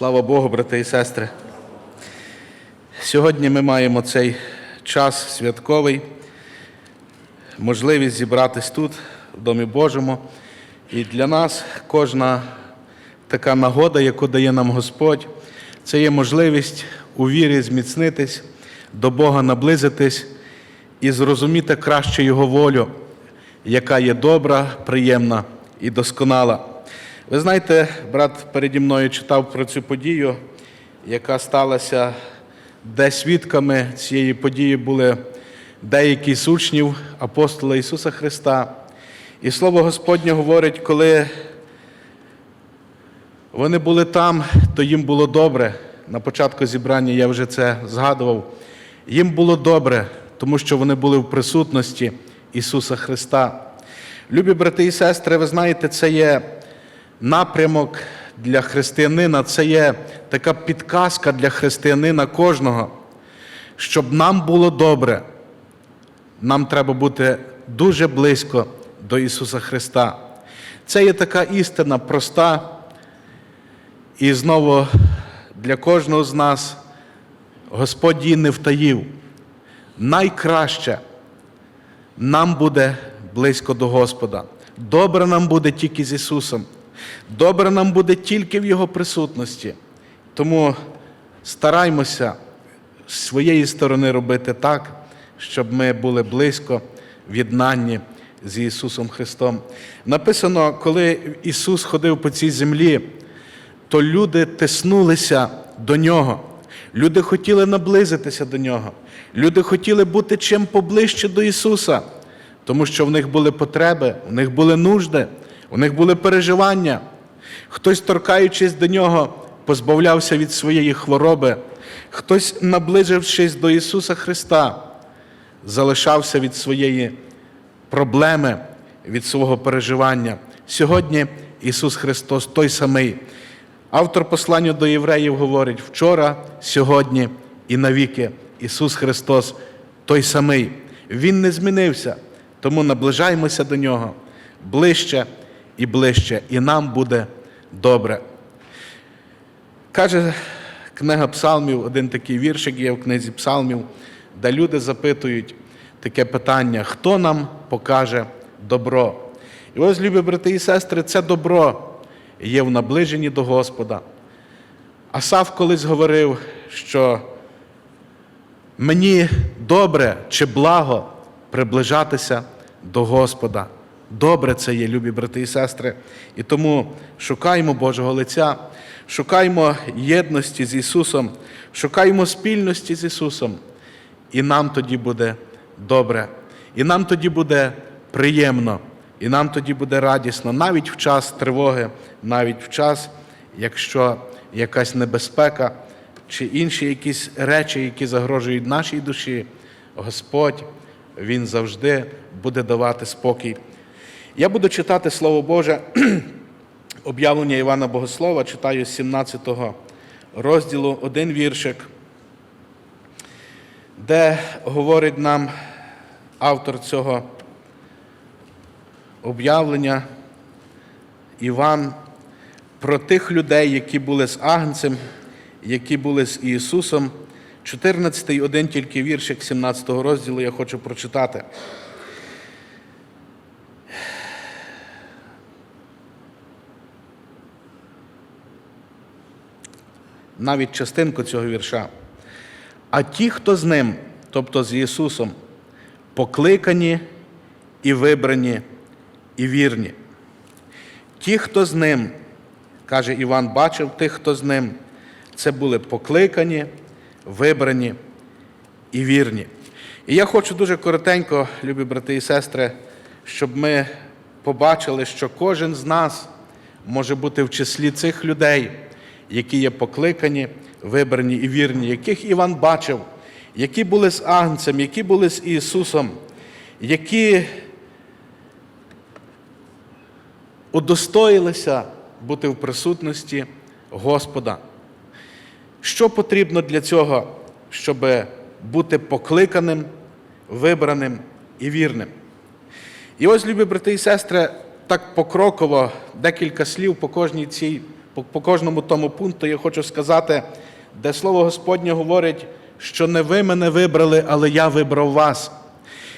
Слава Богу, брати і сестри. Сьогодні ми маємо цей час святковий, можливість зібратись тут, в Домі Божому. І для нас кожна така нагода, яку дає нам Господь, це є можливість у вірі зміцнитись, до Бога наблизитись і зрозуміти краще Його волю, яка є добра, приємна і досконала. Ви знаєте, брат переді мною читав про цю подію, яка сталася, де свідками цієї події були деякі з учнів апостола Ісуса Христа. І Слово Господнє говорить, коли вони були там, то їм було добре. На початку зібрання я вже це згадував. Їм було добре, тому що вони були в присутності Ісуса Христа. Любі брати і сестри, ви знаєте, це є напрямок для християнина, це є така підказка для християнина кожного. Щоб нам було добре, нам треба бути дуже близько до Ісуса Христа. Це є така істина проста. І знову для кожного з нас Господь її не втаїв. Найкраще нам буде близько до Господа. Добре нам буде тільки з Ісусом. Добре нам буде тільки в Його присутності. Тому стараймося з своєї сторони робити так, щоб ми були близько в єднанні з Ісусом Христом. Написано, коли Ісус ходив по цій землі, то люди тиснулися до Нього. Люди хотіли наблизитися до Нього. Люди хотіли бути чим поближче до Ісуса, тому що в них були потреби, у них були нужди, у них були переживання. Хтось, торкаючись до Нього, позбавлявся від своєї хвороби, хтось, наближившись до Ісуса Христа, залишався від своєї проблеми, від свого переживання. Сьогодні Ісус Христос той самий. Автор послання до євреїв говорить: вчора, сьогодні і навіки Ісус Христос той самий. Він не змінився, тому наближаємося до Нього ближче і ближче, і нам буде добре. Каже книга Псалмів, один такий віршик є в книзі Псалмів, де люди запитують таке питання: хто нам покаже добро? І ось, любі брати і сестри, це добро є в наближенні до Господа. Асав колись говорив, що мені добре чи благо приближатися до Господа. Добре це є, любі брати і сестри. І тому шукаємо Божого лиця, шукаємо єдності з Ісусом, шукаємо спільності з Ісусом. І нам тоді буде добре, і нам тоді буде приємно, і нам тоді буде радісно, навіть в час тривоги, навіть в час, якщо якась небезпека чи інші якісь речі, які загрожують нашій душі, Господь, Він завжди буде давати спокій. Я буду читати Слово Боже, об'явлення Івана Богослова, читаю з 17 розділу один віршик, де говорить нам автор цього об'явлення Іван про тих людей, які були з Агнцем, які були з Ісусом. 14 один тільки віршик 17 розділу я хочу прочитати. Навіть частинку цього вірша. А ті, хто з ним, тобто з Ісусом, покликані і вибрані, і вірні. Ті, хто з ним, каже Іван, бачив тих, хто з ним, це були покликані, вибрані і вірні. І я хочу дуже коротенько, любі брати і сестри, щоб ми побачили, що кожен з нас може бути в числі цих людей, які є покликані, вибрані і вірні, яких Іван бачив, які були з Агнцем, які були з Ісусом, які удостоїлися бути в присутності Господа. Що потрібно для цього, щоб бути покликаним, вибраним і вірним? І ось, любі брати і сестри, так покроково декілька слів по кожній цій по, по кожному тому пункту я хочу сказати, де слово Господнє говорить, що не ви мене вибрали, але я вибрав вас.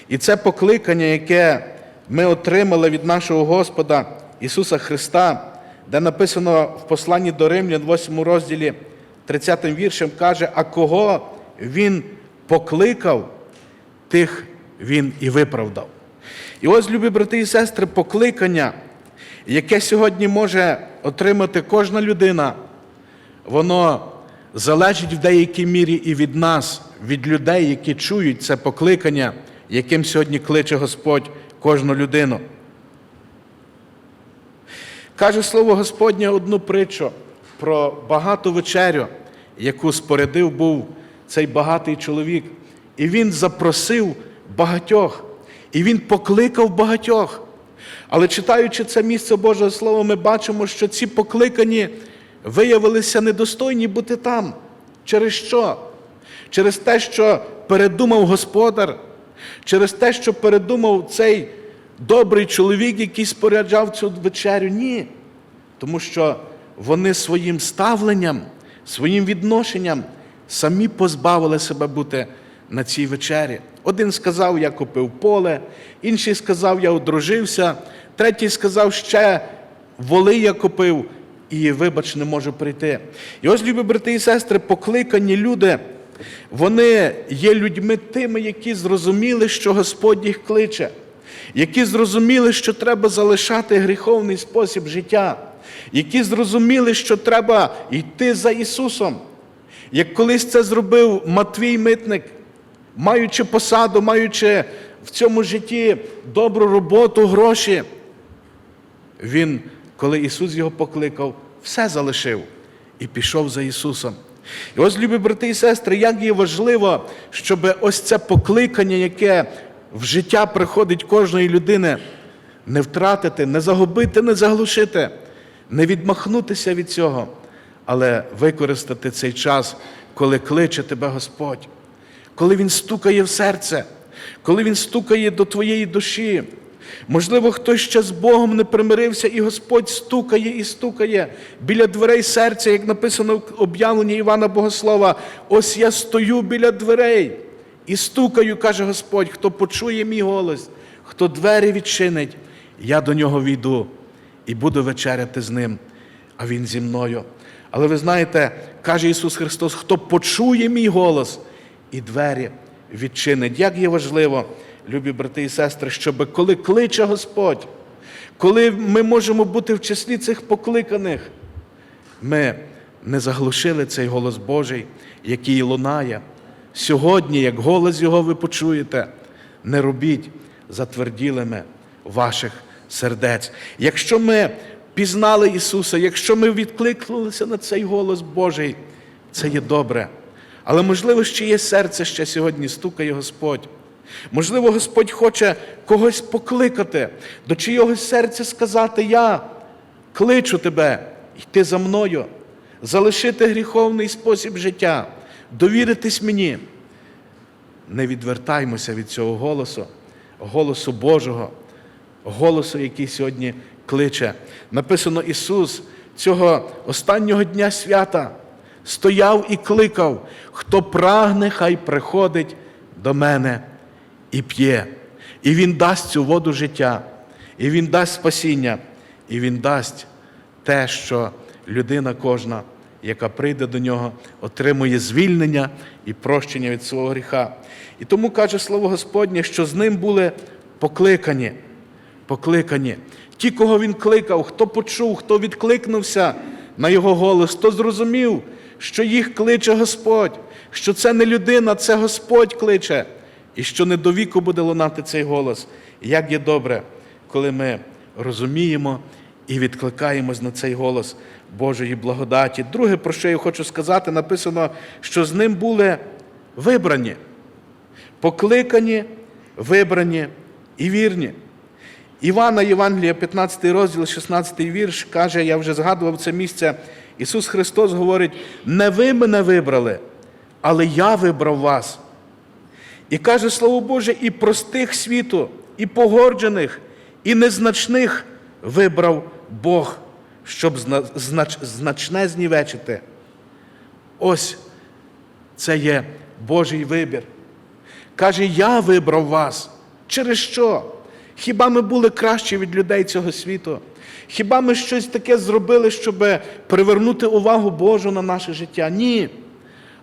І це покликання, яке ми отримали від нашого Господа Ісуса Христа, де написано в посланні до Римлян, 8 розділі, 30 віршем, каже, а кого Він покликав, тих Він і виправдав. І ось, любі брати і сестри, покликання, яке сьогодні може отримати кожна людина, воно залежить в деякій мірі і від нас, від людей, які чують це покликання, яким сьогодні кличе Господь кожну людину. Каже слово Господнє одну притчу про багату вечерю, яку спорядив був цей багатий чоловік. І він запросив багатьох, і він покликав багатьох. Але читаючи це місце Божого Слова, ми бачимо, що ці покликані виявилися недостойні бути там. Через що? Через те, що передумав господар, через те, що передумав цей добрий чоловік, який споряджав цю вечерю. Ні. Тому що вони своїм ставленням, своїм відношенням самі позбавили себе бути на цій вечері. Один сказав, я купив поле, інший сказав, я одружився, третій сказав, ще воли я купив, і, вибач, не можу прийти. І ось, любі брати і сестри, покликані люди, вони є людьми тими, які зрозуміли, що Господь їх кличе, які зрозуміли, що треба залишати гріховний спосіб життя, які зрозуміли, що треба йти за Ісусом. Як колись це зробив Матвій Митник, маючи посаду, маючи в цьому житті добру роботу, гроші, він, коли Ісус його покликав, все залишив і пішов за Ісусом. І ось, любі брати і сестри, як є важливо, щоб ось це покликання, яке в життя приходить кожної людини, не втратити, не загубити, не заглушити, не відмахнутися від цього, але використати цей час, коли кличе тебе Господь, коли Він стукає в серце, коли Він стукає до твоєї душі. Можливо, хтось ще з Богом не примирився, і Господь стукає і стукає біля дверей серця, як написано в об'явленні Івана Богослова. Ось я стою біля дверей і стукаю, каже Господь, хто почує мій голос, хто двері відчинить, я до нього війду і буду вечеряти з ним, а Він зі мною. Але ви знаєте, каже Ісус Христос, хто почує мій голос і двері відчинить. Як є важливо, любі брати і сестри, щоб коли кличе Господь, коли ми можемо бути в числі цих покликаних, ми не заглушили цей голос Божий, який лунає. Сьогодні, як голос Його ви почуєте, не робіть затверділими ваших сердець. Якщо ми пізнали Ісуса, якщо ми відкликнулися на цей голос Божий, це є добре. Але можливо, ще є серце, ще сьогодні стукає Господь. Можливо, Господь хоче когось покликати, до чийогось серця сказати: Я кличу тебе, йти за мною, залишити гріховний спосіб життя, довіритись мені. Не відвертаймося від цього голосу, голосу Божого, голосу, який сьогодні кличе. Написано Ісус цього останнього дня свята стояв і кликав, хто прагне, хай приходить до мене і п'є. І Він дасть цю воду життя, і Він дасть спасіння, і Він дасть те, що людина кожна, яка прийде до нього, отримує звільнення і прощення від свого гріха. І тому каже Слово Господнє, що з ним були покликані, покликані. Ті, кого він кликав, хто почув, хто відкликнувся на його голос, хто зрозумів, що їх кличе Господь, що це не людина, це Господь кличе, і що не до віку буде лунати цей голос. Як є добре, коли ми розуміємо і відкликаємось на цей голос Божої благодаті. Друге, про що я хочу сказати, написано, що з ним були вибрані, покликані, вибрані і вірні. Івана Євангелія, 15 розділ, 16 вірш, каже, я вже згадував це місце. Ісус Христос говорить: не ви мене вибрали, але я вибрав вас. І каже Слово Боже, і простих світу, і погорджених, і незначних вибрав Бог, щоб знач- значне знівечити. Ось це є Божий вибір. Каже, я вибрав вас. Через що? Хіба ми були кращі від людей цього світу? Хіба ми щось таке зробили, щоб привернути увагу Божу на наше життя? Ні.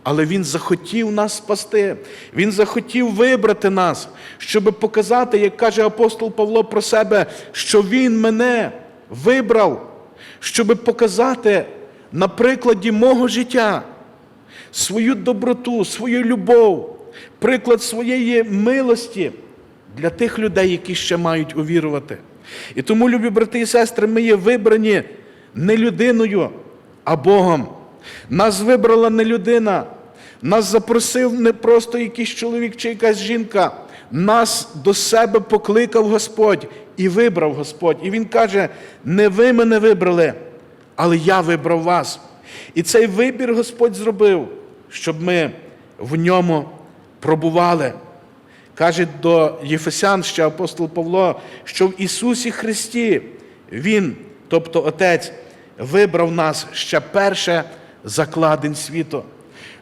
Але Він захотів нас спасти. Він захотів вибрати нас, щоб показати, як каже апостол Павло про себе, що Він мене вибрав, щоб показати на прикладі мого життя свою доброту, свою любов, приклад своєї милості для тих людей, які ще мають увірувати. І тому, любі брати і сестри, ми є вибрані не людиною, а Богом. Нас вибрала не людина, нас запросив не просто якийсь чоловік чи якась жінка. Нас до себе покликав Господь і вибрав Господь. І Він каже: не ви мене вибрали, але я вибрав вас. І цей вибір Господь зробив, щоб ми в ньому пробували. Каже до Єфесян ще апостол Павло, що в Ісусі Христі Він, тобто Отець, вибрав нас ще перше закладень світу.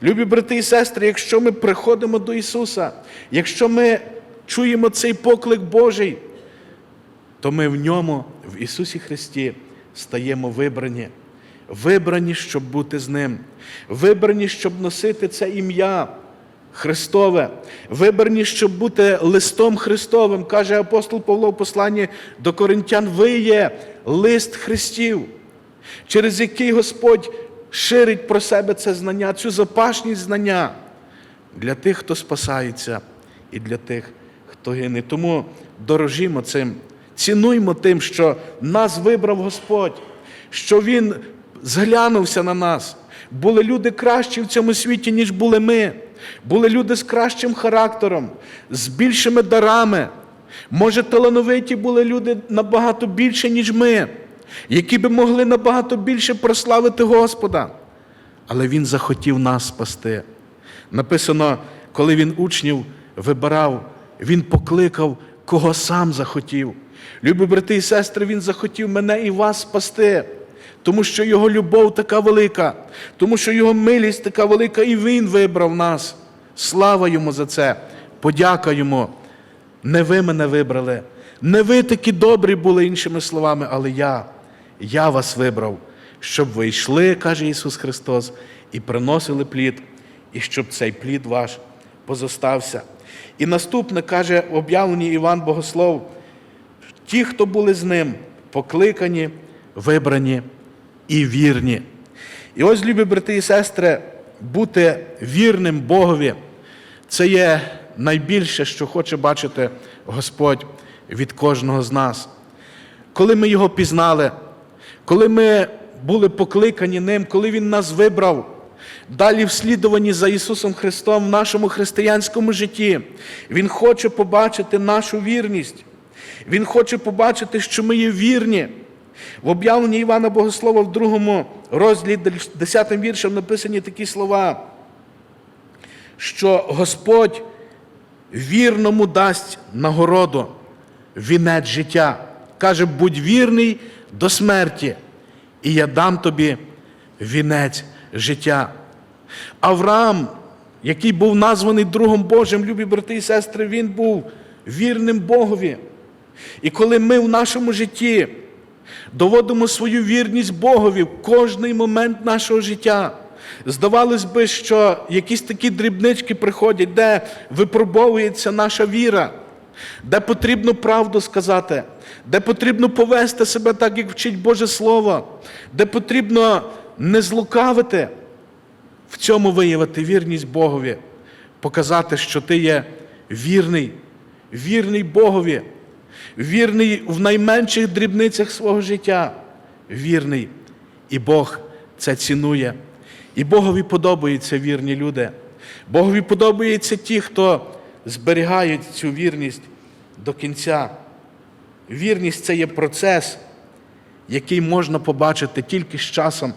Любі брати і сестри, якщо ми приходимо до Ісуса, якщо ми чуємо цей поклик Божий, то ми в ньому, в Ісусі Христі, стаємо вибрані. Вибрані, щоб бути з Ним, вибрані, щоб носити це ім'я Христове, вибрані, щоб бути листом Христовим, каже апостол Павло в посланні до Коринтян, ви є лист Христів, через який Господь ширить про себе це знання, цю запашність знання для тих, хто спасається, і для тих, хто гине. Тому дорожімо цим, цінуймо тим, що нас вибрав Господь, що Він зглянувся на нас. Були люди кращі в цьому світі, ніж були ми. Були люди з кращим характером, з більшими дарами. Може, талановиті були люди набагато більше, ніж ми, які би могли набагато більше прославити Господа. Але Він захотів нас спасти. Написано, коли він учнів вибирав, він покликав, кого сам захотів. Любі брати і сестри, він захотів мене і вас спасти, тому що його любов така велика, тому що його милість така велика, і він вибрав нас. Слава йому за це, подяка йому. Не ви мене вибрали, не ви такі добрі були, іншими словами, але я, я вас вибрав, щоб ви йшли, каже Ісус Христос, і приносили плід, і щоб цей плід ваш позостався. І наступне каже в об'явленні Іван Богослов: ті, хто були з ним, покликані, вибрані і вірні. І ось, любі брати і сестри, бути вірним Богові це є найбільше, що хоче бачити Господь від кожного з нас. Коли ми Його пізнали, коли ми були покликані Ним, коли Він нас вибрав, далі вслідувані за Ісусом Христом в нашому християнському житті, Він хоче побачити нашу вірність. Він хоче побачити, що ми є вірні. В об'явленні Івана Богослова в другому розділі 10 віршем написані такі слова, що Господь вірному дасть нагороду, вінець життя. Каже, будь вірний до смерті, і я дам тобі вінець життя. Авраам, який був названий другом Божим, любі брати і сестри, він був вірним Богові. І коли ми в нашому житті доводимо свою вірність Богові в кожний момент нашого життя, здавалось би, що якісь такі дрібнички приходять, де випробовується наша віра, де потрібно правду сказати, де потрібно повести себе так, як вчить Боже Слово, де потрібно не злукавити, в цьому виявити вірність Богові, показати, що ти є вірний, вірний Богові, вірний в найменших дрібницях свого життя, вірний. І Бог це цінує. І Богові подобаються вірні люди. Богові подобаються ті, хто зберігають цю вірність до кінця. Вірність це є процес, який можна побачити тільки з часом.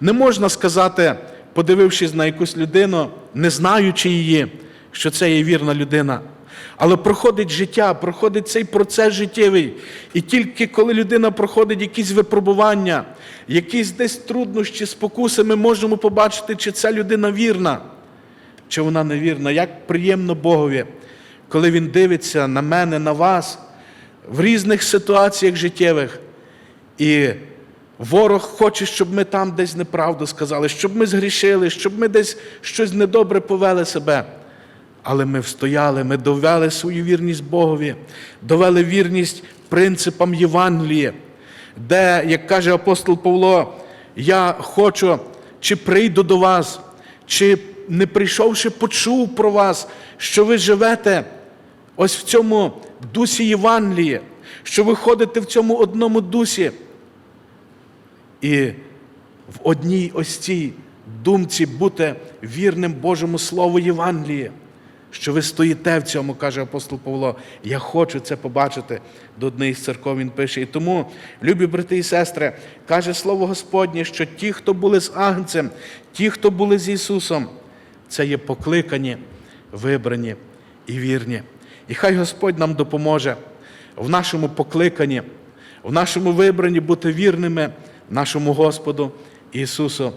Не можна сказати, подивившись на якусь людину, не знаючи її, що це є вірна людина. Але проходить життя, проходить цей процес життєвий. І тільки коли людина проходить якісь випробування, якісь десь труднощі, спокуси, ми можемо побачити, чи ця людина вірна, чи вона невірна. Як приємно Богові, коли Він дивиться на мене, на вас в різних ситуаціях життєвих. І ворог хоче, щоб ми там десь неправду сказали, щоб ми згрішили, щоб ми десь щось недобре повели себе. Але ми встояли, ми довели свою вірність Богові, довели вірність принципам Євангелія, де, як каже апостол Павло, я хочу, чи прийду до вас, чи не прийшовши, почув про вас, що ви живете ось в цьому дусі Євангелія, що ви ходите в цьому одному дусі. І в одній ось цій думці бути вірним Божому Слову Євангелія, що ви стоїте в цьому, каже апостол Павло. Я хочу це побачити. До однієї з церков він пише. І тому, любі брати і сестри, каже Слово Господнє, що ті, хто були з Агнцем, ті, хто були з Ісусом, це є покликані, вибрані і вірні. І хай Господь нам допоможе в нашому покликанні, в нашому вибранні бути вірними нашому Господу Ісусу.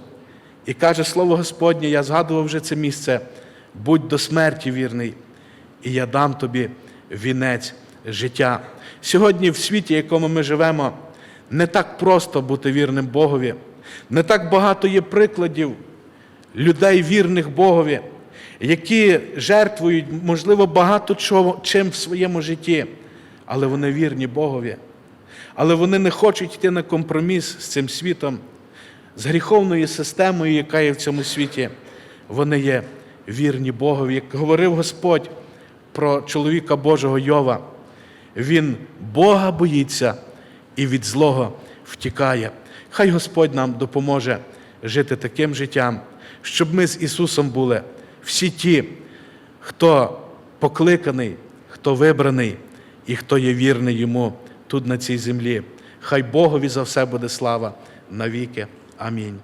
І каже Слово Господнє, я згадував вже це місце, будь до смерті вірний, і я дам тобі вінець життя. Сьогодні, в світі, в якому ми живемо, не так просто бути вірним Богові, не так багато є прикладів людей, вірних Богові, які жертвують, можливо, багато чого, чим в своєму житті, але вони вірні Богові. Але вони не хочуть йти на компроміс з цим світом, з гріховною системою, яка є в цьому світі. Вони є вірні Богові. Як говорив Господь про чоловіка Божого Йова, він Бога боїться і від злого втікає. Хай Господь нам допоможе жити таким життям, щоб ми з Ісусом були всі ті, хто покликаний, хто вибраний і хто є вірний йому тут на цій землі. Хай Богові за все буде слава навіки. Амінь.